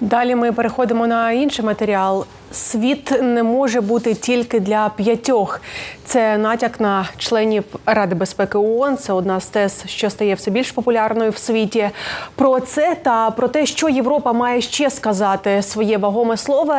Далі ми переходимо на інший матеріал. Світ не може бути тільки для п'ятьох. Це натяк на членів Ради безпеки ООН. Це одна з тез, що стає все більш популярною в світі. Про це та про те, що Європа має ще сказати своє вагоме слово,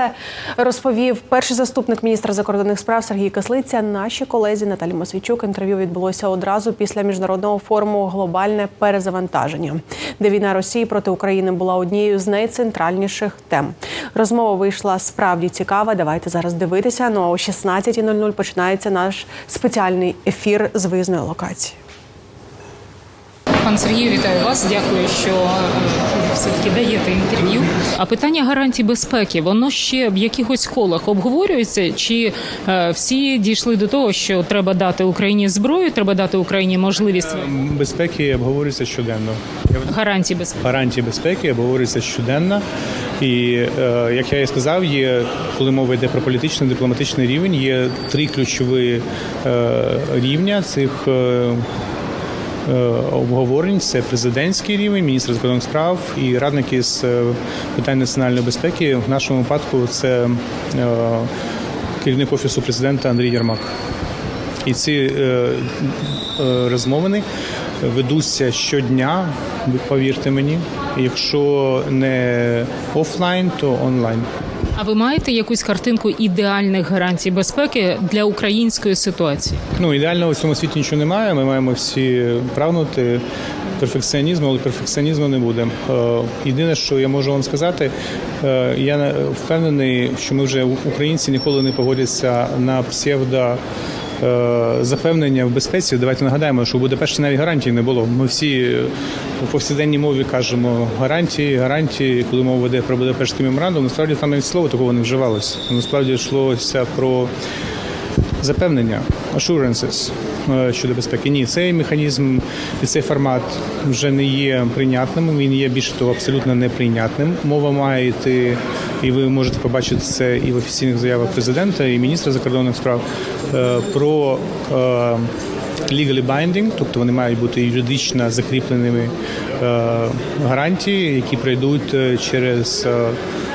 розповів перший заступник міністра закордонних справ Сергій Кислиця. Наші колезі Наталі Мосійчук. Інтерв'ю відбулося одразу після міжнародного форуму Глобальне перезавантаження, де війна Росії проти України була однією з найцентральніших тем. Розмова вийшла справді цікава. Давайте зараз дивитися. Ну а о 16.00 починається наш спеціальний ефір з виїзної локації. Пан Сергію, вітаю вас. Дякую, що е, все-таки даєте інтерв'ю. А питання гарантій безпеки, воно ще в якихось колах обговорюється? Чи е, всі дійшли до того, що треба дати Україні зброю, треба дати Україні можливість Безпеки обговорюється щоденно. гарантій безпеки? Гарантії безпеки обговорюються щоденно. І е, як я і сказав, є коли мова йде про політичний дипломатичний рівень, є три ключові е, рівня цих. Е, Обговорень це президентський рівень, міністр закордонних справ і радники з е, питань національної безпеки. В нашому випадку це е, керівник офісу президента Андрій Єрмак. І ці розмовини ведуться щодня, повірте мені. Якщо не офлайн, то онлайн. А ви маєте якусь картинку ідеальних гарантій безпеки для української ситуації? Ну ідеального в цьому світі нічого немає. Ми маємо всі прагнути перфекціонізму, але перфекціонізму не буде. Е, Єдине, що я можу вам сказати, е, я не- впевнений, що ми вже українці ніколи не погодяться на псевдо. Е, Запевнення в безпеці, давайте нагадаємо, що у Будапешті навіть гарантій не було. Ми всі у повсякденній мові кажемо гарантії, гарантії, коли мова веде про Будапештський меморандум. Насправді там навіть слово такого не вживалося. Насправді йшлося про запевнення, assurances щодо безпеки. Ні, цей механізм і цей формат вже не є прийнятним. Він є більше того абсолютно неприйнятним. Мова має йти, і ви можете побачити це і в офіційних заявах президента, і міністра закордонних справ е, про. е, Legally binding, тобто вони мають бути юридично закріпленими е, гарантії, які пройдуть е, через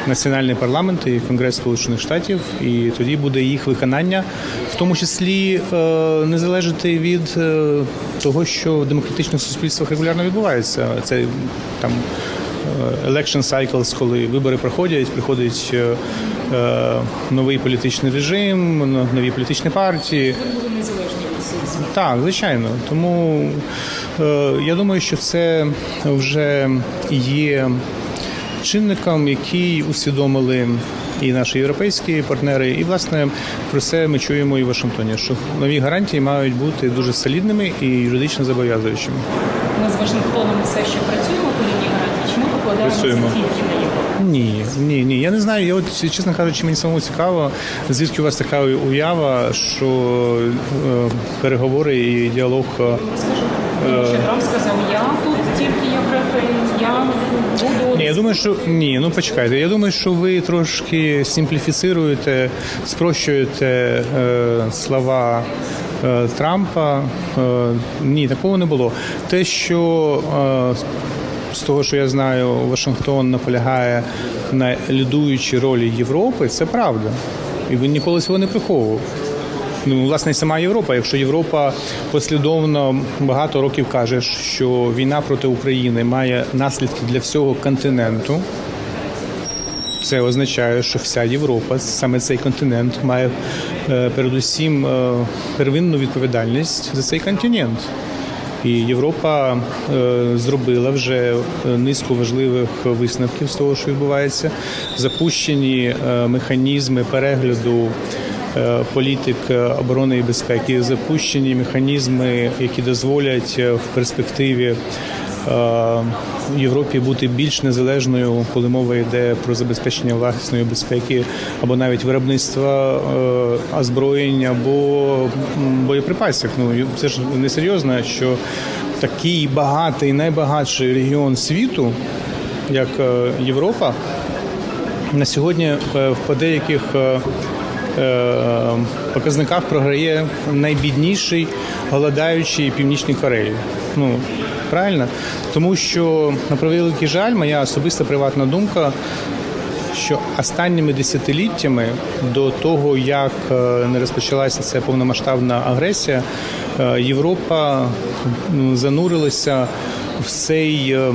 національні парламенти і Конгрес Сполучених Штатів, і тоді буде їх виконання, в тому числі е, не залежати від е, того, що в демократичних суспільствах регулярно відбувається. Це там е, election cycles, коли вибори проходять, приходить новий політичний режим, нові політичні партії. Так, звичайно. Тому я думаю, що це вже є чинником, який усвідомили і наші європейські партнери, і власне про це ми чуємо і в Вашингтоні, що нові гарантії мають бути дуже солідними і юридично зобов'язуючими. Ми з Вашингтоном все ще працюємо по лінії гарантій. Чи ми покладаємося тільки на Європу? Ні, ні, ні. Я не знаю. Я от чесно кажучи, мені самому цікаво, звідки у вас така уява, що е, переговори і діалог. е, Трамп сказав, я тут тільки як референт, я буду Ні, я думаю, що ні, ну почекайте. Я думаю, що ви трошки симпліфіцируєте, спрощуєте е, слова е, Трампа. Е, ні, такого не було. Те, що е, з того, що я знаю, Вашингтон наполягає на лідуючій ролі Європи, це правда. І він ніколи цього не приховував. Ну, власне, сама Європа. Якщо Європа послідовно багато років каже, що війна проти України має наслідки для всього континенту, це означає, що вся Європа, саме цей континент, має е, передусім е, первинну відповідальність за цей континент. І Європа е, зробила вже низку важливих висновків з того, що відбувається. Запущені механізми перегляду політик е, оборони і безпеки, запущені механізми, які дозволять е, в перспективі е, Європі бути більш незалежною, коли мова йде про забезпечення власної безпеки або навіть виробництва е, озброєнь або боєприпасів. Ну це ж несерйозно, що такий багатий, найбагатший регіон світу, як е, Європа, на сьогодні е, в деяких е, е, показниках програє найбідніший голодаючий Північній Кореї. Ну правильно, тому що на превеликий жаль, моя особиста приватна думка. що останніми десятиліттями до того, як е, не розпочалася ця повномасштабна агресія, е, Європа занурилася в цей е,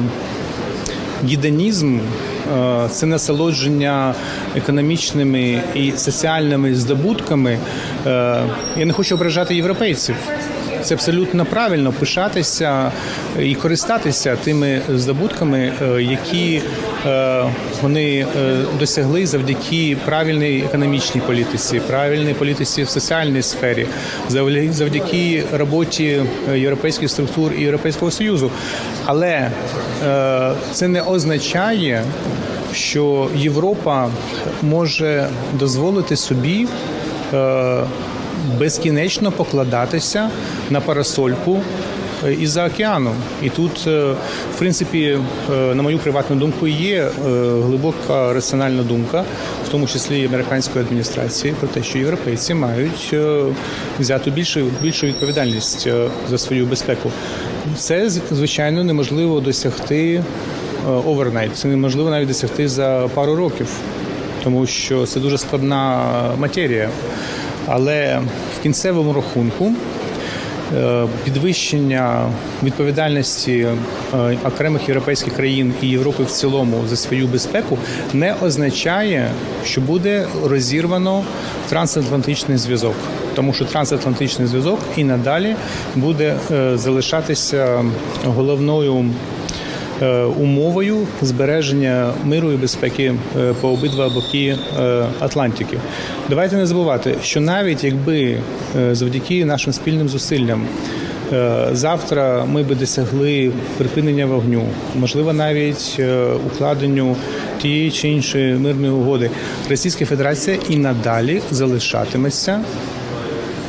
гідонізм е, це насолодження економічними і соціальними здобутками. Е, Я не хочу ображати європейців. Це абсолютно правильно пишатися і користатися тими здобутками, е, які е, вони е, досягли завдяки правильній економічній політиці, правильній політиці в соціальній сфері, завдяки роботі європейських структур і Європейського союзу. Але це не означає, що Європа може дозволити собі. Безкінечно покладатися на парасольку е, із-за океану. І тут, е, в принципі, е, на мою приватну думку, є глибока раціональна думка, в тому числі американської адміністрації, про те, що європейці мають взяти більшу, більшу відповідальність за свою безпеку. Це звичайно неможливо досягти овернайт. Це неможливо навіть досягти за пару років, тому що це дуже складна матерія. Але в кінцевому рахунку е, підвищення відповідальності е, окремих європейських країн і Європи в цілому за свою безпеку не означає, що буде розірвано трансатлантичний зв'язок. Тому що трансатлантичний зв'язок і надалі буде е, залишатися головною умовою збереження миру і безпеки е, по обидва боки е, Атлантики. Давайте не забувати, що навіть якби е, завдяки нашим спільним зусиллям е, завтра ми би досягли припинення вогню, можливо, навіть е, укладенню тієї чи іншої мирної угоди, Російська Федерація і надалі залишатиметься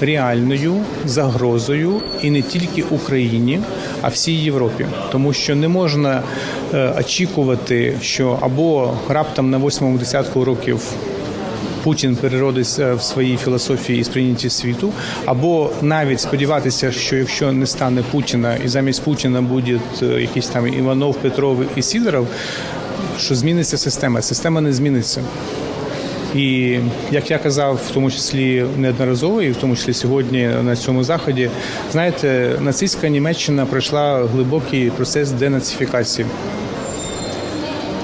реальною загрозою і не тільки Україні, а всій Європі, тому що не можна е, очікувати, що або раптом на восьмому десятку років. Путін переродиться в своїй філософії і сприйнятті світу, або навіть сподіватися, що якщо не стане Путіна і замість Путіна буде е, якийсь там Іванов, Петров і Сідоров, що зміниться система. Система не зміниться. І як я казав, в тому числі неодноразово, і в тому числі сьогодні на цьому заході, знаєте, нацистська Німеччина пройшла глибокий процес денацифікації.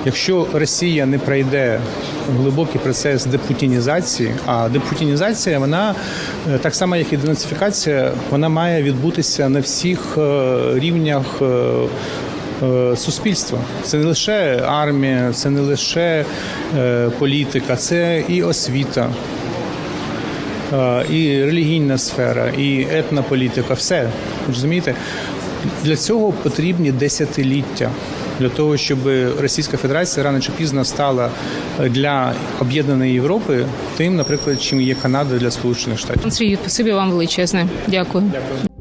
Якщо Росія не пройде глибокий процес депутінізації, а депутінізація, вона е, так само, як і денацифікація, вона має відбутися на всіх е, рівнях. Е, Суспільства це не лише армія, це не лише е, політика, це і освіта, е, і релігійна сфера, і етнополітика. Все розумієте? Для цього потрібні десятиліття. Для того щоб Російська Федерація рано чи пізно стала для об'єднаної Європи тим, наприклад, чим є Канада для Сполучених Штатів. Андрій, спасибі вам величезне. Дякую. Дякую.